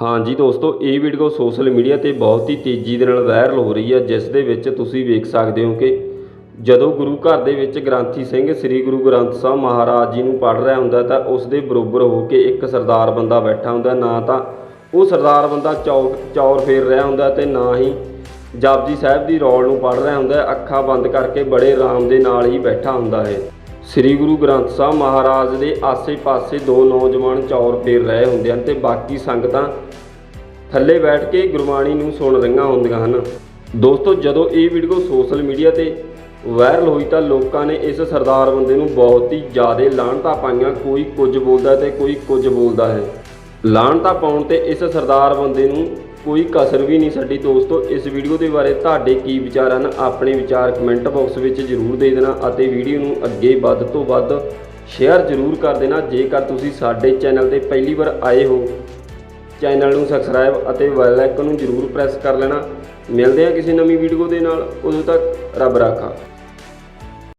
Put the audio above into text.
ਹਾਂਜੀ ਦੋਸਤੋ, ਇਹ ਵੀਡੀਓ ਸੋਸ਼ਲ ਮੀਡੀਆ ਤੇ ਬਹੁਤ ਹੀ ਤੇਜ਼ੀ ਦੇ ਨਾਲ ਵਾਇਰਲ ਹੋ ਰਹੀ ਹੈ, ਜਿਸ ਦੇ ਵਿੱਚ ਤੁਸੀਂ ਵੇਖ ਸਕਦੇ ਹੋ ਕਿ ਜਦੋਂ ਗੁਰੂ ਘਰ ਦੇ ਵਿੱਚ ਗ੍ਰੰਥੀ ਸਿੰਘ ਸ੍ਰੀ ਗੁਰੂ ਗ੍ਰੰਥ ਸਾਹਿਬ ਮਹਾਰਾਜ ਜੀ ਨੂੰ ਪੜ੍ਹ ਰਿਹਾ ਹੁੰਦਾ, ਤਾਂ ਉਸ ਦੇ ਬਰੋਬਰ ਹੋ ਕੇ ਇੱਕ ਸਰਦਾਰ ਬੰਦਾ ਬੈਠਾ ਹੁੰਦਾ, ਨਾ ਤਾਂ ਉਹ ਸਰਦਾਰ ਬੰਦਾ ਚੌਕ, ਚੌਰ ਫੇਰ ਰਿਹਾ ਹੁੰਦਾ ਤੇ ਨਾ ਹੀ ਜਪਜੀ ਸਾਹਿਬ ਦੀ ਰੌਲ ਨੂੰ ਪੜ੍ਹ ਰਿਹਾ ਹੁੰਦਾ, ਅੱਖਾਂ ਬੰਦ ਕਰਕੇ ਬੜੇ ਆਰਾਮ ਦੇ ਨਾਲ ਹੀ ਬੈਠਾ ਹੁੰਦਾ ਹੈ। ਸ੍ਰੀ ਗੁਰੂ ਗ੍ਰੰਥ ਸਾਹਿਬ ਮਹਾਰਾਜ ਦੇ ਆਸੇ-ਪਾਸੇ ਦੋ ਨੌਜਵਾਨ ਚੌਰ ਫੇਰ ਰਹੇ ਹੁੰਦੇ ਹਨ ਤੇ ਬਾਕੀ ਸੰਗਤਾਂ ਥੱਲੇ ਬੈਠ ਕੇ ਗੁਰਬਾਣੀ ਨੂੰ ਸੁਣ ਰਹੀਆਂ ਹੁੰਦੀਆਂ ਹਨ। ਦੋਸਤੋ, ਜਦੋਂ ਇਹ ਵੀਡੀਓ ਸੋਸ਼ਲ ਮੀਡੀਆ ਤੇ ਵਾਇਰਲ ਹੋਈ ਤਾਂ ਲੋਕਾਂ ਨੇ ਇਸ ਸਰਦਾਰ ਬੰਦੇ ਨੂੰ ਬਹੁਤ ਹੀ ਜ਼ਿਆਦਾ ਲਾਹਣਤਾ ਪਾਈਆਂ। ਕੋਈ ਕੁਝ ਬੋਲਦਾ ਤੇ ਕੋਈ ਕੁਝ ਬੋਲਦਾ ਹੈ। ਲਾਹਣਤਾ ਪਾਉਣ ਤੇ ਇਸ ਸਰਦਾਰ ਬੰਦੇ ਨੂੰ ਕੋਈ ਕਸਰ ਵੀ ਨਹੀਂ ਸਾਡੀ ਦੋਸਤੋ। ਇਸ ਵੀਡੀਓ ਦੇ ਬਾਰੇ ਤੁਹਾਡੇ ਕੀ ਵਿਚਾਰ ਹਨ, ਆਪਣੇ ਵਿਚਾਰ ਕਮੈਂਟ ਬਾਕਸ ਵਿੱਚ ਜ਼ਰੂਰ ਦੇ ਦੇਣਾ ਅਤੇ ਵੀਡੀਓ ਨੂੰ ਅੱਗੇ ਵੱਧ ਤੋਂ ਵੱਧ ਸ਼ੇਅਰ ਜ਼ਰੂਰ ਕਰ ਦੇਣਾ। ਜੇਕਰ ਤੁਸੀਂ ਸਾਡੇ ਚੈਨਲ ਤੇ ਪਹਿਲੀ ਵਾਰ ਆਏ ਹੋ, ਚੈਨਲ ਨੂੰ ਸਬਸਕ੍ਰਾਈਬ ਅਤੇ ਬੈਲ ਆਈਕਨ ਨੂੰ ਜ਼ਰੂਰ ਪ੍ਰੈਸ ਕਰ ਲੈਣਾ। ਮਿਲਦੇ ਹਾਂ ਕਿਸੇ ਨਵੀਂ ਵੀਡੀਓ ਦੇ ਨਾਲ। ਉਦੋਂ ਤੱਕ ਰੱਬ ਰਾਖਾ।